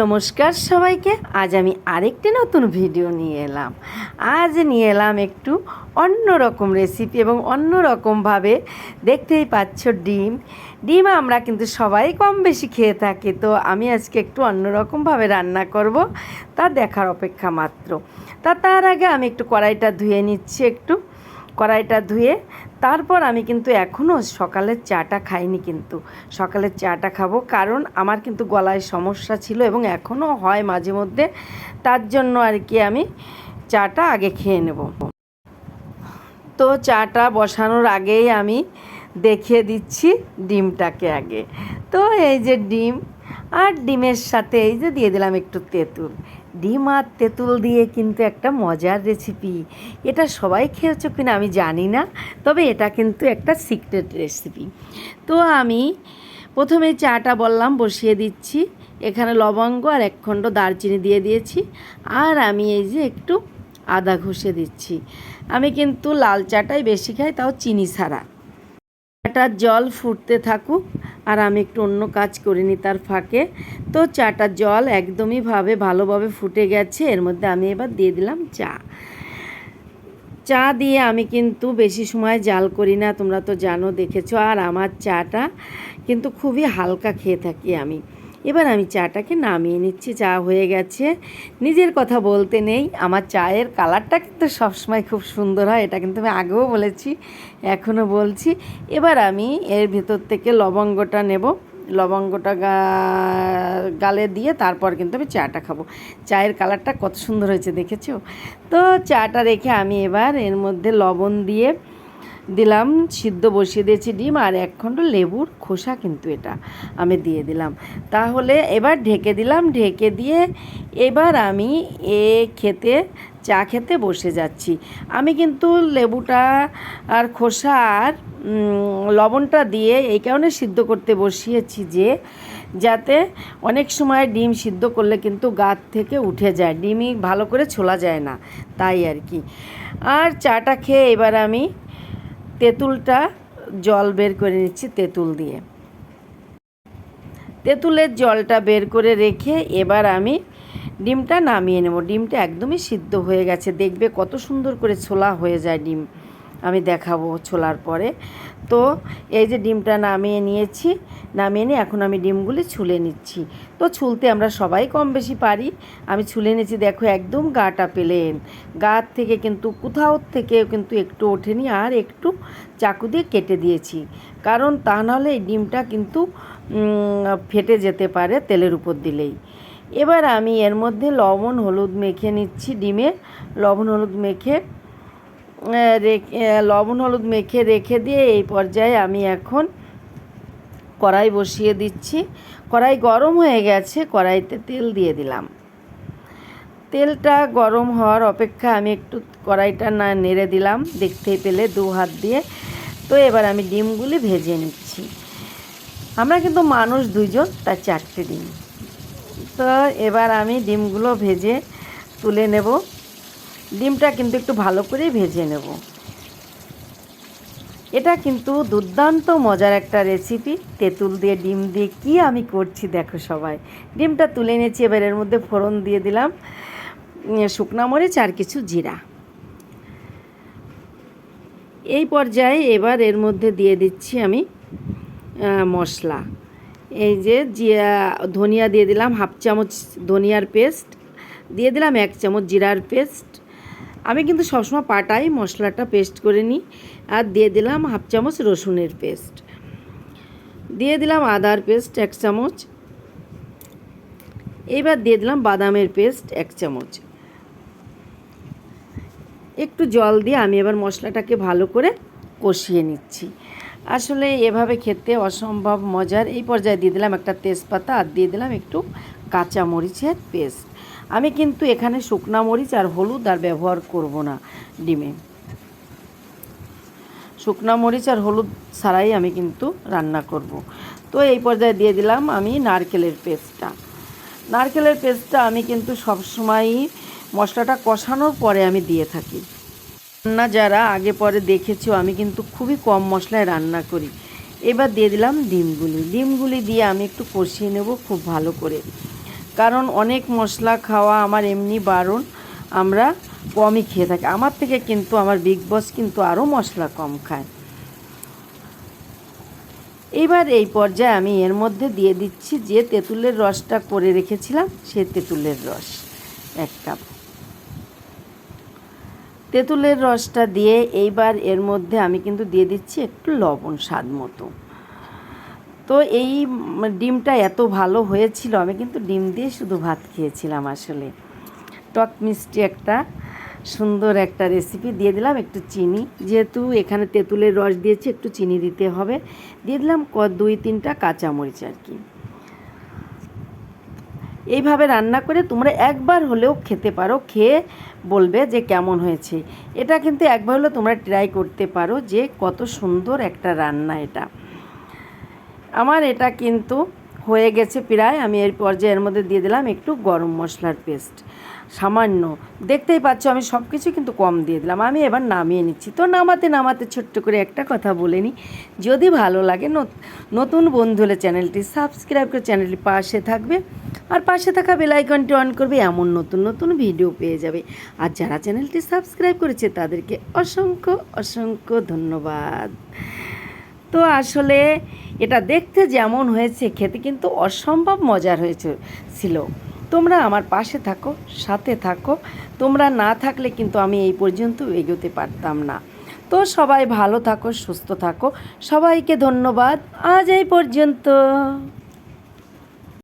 নমস্কার সবাইকে। আজ আমি আরেকটি নতুন ভিডিও নিয়ে এলাম। আজ নিয়ে এলাম একটু অন্য রকম রেসিপি এবং অন্য রকমভাবে দেখতেই পাচ্ছ ডিম। ডিম আমরা কিন্তু সবাই কম বেশি খেয়ে থাকি, তো আমি আজকে একটু অন্যরকমভাবে রান্না করব, তা দেখার অপেক্ষা মাত্র। তা তার আগে আমি একটু কড়াইটা ধুয়ে নিচ্ছি, একটু কড়াইটা ধুয়ে তারপর আমি কিন্তু এখনও সকালের চাটা খাইনি কিন্তু। সকালের চাটা খাব কারণ আমার কিন্তু গলায় সমস্যা ছিল এবং এখনও হয় মাঝে মধ্যে। তার জন্য আর কি আমি চাটা আগে খেয়ে নেব। তো চাটা বসানোর আগেই আমি দেখিয়ে দিচ্ছি ডিমটাকে আগে। তো এই যে ডিম আর ডিমের সাথে এই যে দিয়ে দিলাম একটু তেঁতুল। ডিম আর তেঁতুল দিয়ে কিন্তু একটা মজার রেসিপি এটা সবাই খেয়েছো কিনা আমি জানি না, তবে এটা কিন্তু একটা সিক্রেট রেসিপি তো আমি প্রথমে চাটা বললাম, বসিয়ে দিচ্ছি। এখানে লবঙ্গ আর এক খণ্ড দারচিনি দিয়ে দিয়েছি। আর আমি এই যে একটু আদা ঘষে দিচ্ছি। আমি কিন্তু লাল চাটাই বেশি খাই, তাও চিনি ছাড়া। চাটার জল ফুটতে থাকুক আর আমি একটু অন্য কাজ করে করিনি তার ফাঁকে। তো চাটার জল একদমই ভাবে ভালোভাবে ফুটে গেছে, এর মধ্যে আমি এবার দিয়ে দিলাম চা। চা দিয়ে আমি কিন্তু বেশি সময় জাল করি না, তোমরা তো জানো, দেখেছ। আর আমার চাটা কিন্তু খুবই হালকা খেয়ে থাকি আমি। এবার আমি চাটাকে নামিয়ে নিচ্ছি চা হয়ে গেছে। নিজের কথা বলতে নেই, আমার চায়ের কালারটা কিন্তু সবসময় খুব সুন্দর হয়, এটা কিন্তু আমি আগেও বলেছি, এখনও বলছি। এবার আমি এর ভেতর থেকে লবঙ্গটা নেব। লবঙ্গটা গালে দিয়ে তারপর কিন্তু আমি চাটা খাব। চায়ের কালারটা কত সুন্দর হয়েছে, দেখেছ? তো চাটা রেখে আমি এবার এর মধ্যে লবণ দিয়ে দিলাম, সিদ্ধ বসিয়ে দিয়েছি ডিম আর এক খণ্ড লেবুর খোসা কিন্তু এটা আমি দিয়ে দিলাম। তাহলে এবার ঢেকে দিলাম, ঢেকে দিয়ে এবার আমি এ খেতে, চা খেতে বসে যাচ্ছি। আমি কিন্তু লেবুটা আর খোসা আর লবণটা দিয়ে এই কারণে সিদ্ধ করতে বসিয়েছি যে, যাতে অনেক সময় ডিম সিদ্ধ করলে কিন্তু গাত থেকে উঠে যায়, ডিমই ভালো করে ছোলা যায় না, তাই আর কি। আর চাটা খেয়ে এবার আমি তেঁতুলটা জল বের করে নিচ্ছি তেঁতুল দিয়ে। তেঁতুলের জলটা বের করে রেখে এবার আমি ডিমটা নামিয়ে নেব। ডিমটা একদমই সিদ্ধ হয়ে গেছে। দেখবে কত সুন্দর করে ছোলা হয়ে যায় ডিম। আমি দেখাবো ছোলার পরে। তো এই যে ডিমটা নামিয়ে নিয়েছি, নামিয়ে নিয়ে এখন আমি ডিমগুলি ছুলে নিচ্ছি। তো ছুলতে আমরা সবাই কম বেশি পারি। আমি ছুলে নিয়েছি, দেখো একদম গাটা পেলেন। গার থেকে কিন্তু, কোথাও থেকে কিন্তু একটু ওঠেনি আর একটু চাকু দিয়ে কেটে দিয়েছি। কারণ তা নাহলে এই ডিমটা কিন্তু ফেটে যেতে পারে তেলের উপর দিলেই। এবার আমি এর মধ্যে লবণ, হলুদ মেখে নিচ্ছি ডিমে। লবণ, হলুদ মেখে লবণ, হলুদ মেখে রেখে দিয়ে এই পর্যায়ে আমি এখন কড়াই বসিয়ে দিচ্ছি। কড়াই গরম হয়ে গেছে, কড়াইতে তেল দিয়ে দিলাম। তেলটা গরম হওয়ার অপেক্ষা আমি একটু কড়াইটা না নেড়ে দিলাম, দেখতেই পেলে দু হাত দিয়ে। তো এবার আমি ডিমগুলি ভেজে নিচ্ছি। আমরা কিন্তু মানুষ দুজন তার চারটে ডিম। তো এবার আমি ডিমগুলো ভেজে তুলে নেব। ডিমটা কিন্তু একটু ভালো করে ভেজে নেব। এটা কিন্তু দুর্দান্ত মজার একটা রেসিপি তেঁতুল দিয়ে ডিম দিয়ে কি আমি করছি দেখো সবাই। ডিমটা তুলে নিয়েছি, এবার এর মধ্যে ফোড়ন দিয়ে দিলাম শুকনা মরিচ আর কিছু জিরা। এই পর্যায়ে এবার এর মধ্যে দিয়ে দিচ্ছি আমি মশলা। এই যে জিরা ধনিয়া দিয়ে দিলাম, হাফ চামচ ধনিয়ার পেস্ট। দিয়ে দিলাম এক চামচ জিরার পেস্ট। আমি কিন্তু সবসময় পাটাই, মশলাটা পেস্ট করে নিই আর দিয়ে দিলাম হাফ চামচ রসুনের পেস্ট দিয়ে দিলাম আদার পেস্ট এক চামচ। এবার দিয়ে দিলাম বাদামের পেস্ট এক চামচ। একটু জল দিয়ে আমি এবার মশলাটাকে ভালো করে কষিয়ে নিচ্ছি। আসলে এভাবে খেতে অসম্ভব মজার। এই পর্যায়ে দিয়ে দিলাম একটা তেজপাতা আর দিয়ে দিলাম একটু কাঁচা মরিচের পেস্ট আমি কিন্তু এখানে শুকনা মরিচ আর হলুদ আর ব্যবহার করব না ডিমে। শুকনা মরিচ আর হলুদ ছাড়াই আমি কিন্তু রান্না করব। তো এই পর্যায়ে দিয়ে দিলাম আমি নারকেলের পেস্টটা। নারকেলের পেস্টটা আমি কিন্তু সবসময়ই মশলাটা কষানোর পরে আমি দিয়ে থাকি। রান্না যারা আগে পরে দেখেছ, আমি কিন্তু খুবই কম মশলায় রান্না করি। এবার দিয়ে দিলাম ডিমগুলি। ডিমগুলি দিয়ে আমি একটু কষিয়ে নেব খুব ভালো করে। কারণ অনেক মশলা খাওয়া আমার এমনি বারণ, আমরা কমই খেয়ে থাকি। আমার থেকে কিন্তু আমার বিগ বস কিন্তু আরও মশলা কম খায়। এবার এই পর্যায়ে আমি এর মধ্যে দিয়ে দিচ্ছি যে তেঁতুলের রসটা করে রেখেছিলাম, সে তেঁতুলের রস, এক কাপ। তেঁতুলের রসটা দিয়ে এইবার এর মধ্যে আমি কিন্তু দিয়ে দিচ্ছি একটু লবণ স্বাদ মতো। তো এই ডিমটা এত ভালো হয়েছিল, আমি কিন্তু ডিম দিয়ে শুধু ভাত খেয়েছিলাম আসলে। টক মিষ্টি একটা সুন্দর একটা রেসিপি দিয়ে দিলাম একটু চিনি। যেহেতু এখানে তেঁতুলের রস দিয়েছি, একটু চিনি দিতে হবে। দিয়ে দিলাম ক, দুই, তিনটা কাঁচামরিচ আর কি। এইভাবে রান্না করে তোমরা একবার হলেও খেতে পারো, খেয়ে বলবে যে কেমন হয়েছে। এটা কিন্তু একবার হলেও তোমরা ট্রাই করতে পারো যে কত সুন্দর একটা রান্না এটা। আমার এটা কিন্তু হয়ে গেছে প্রায়, আমি এর পর্যায়ে এর মধ্যে দিয়ে দিলাম একটু গরম মশলার পেস্ট। সামান্য, দেখতেই পাচ্ছ আমি সব কিছু কিন্তু কম দিয়ে দিলাম, আমি এবার নামিয়ে নিচ্ছি। তো নামাতে নামাতে ছোট্ট করে একটা কথা বলে নিই, যদি ভালো লাগে নত- নতুন বন্ধু হলে চ্যানেলটি সাবস্ক্রাইব করে চ্যানেলটি পাশে থাকবে, আর পাশে থাকা বেল আইকনটি অন করবে, এমন নতুন নতুন ভিডিও পেয়ে যাবে। আর যারা চ্যানেলটি সাবস্ক্রাইব করেছে তাদেরকে অসংখ্য অসংখ্য ধন্যবাদ। তো আসলে এটা দেখতে যেমন হয়েছে, খেতে কিন্তু অসম্ভব মজার হয়েছে, ছিল। তোমরা আমার পাশে থাকো, সাথে থাকো। তোমরা না থাকলে কিন্তু আমি এই পর্যন্ত এগোতে পারতাম না। তো সবাই ভালো থাকো, সুস্থ থাকো। সবাইকে ধন্যবাদ। আজ এই পর্যন্ত।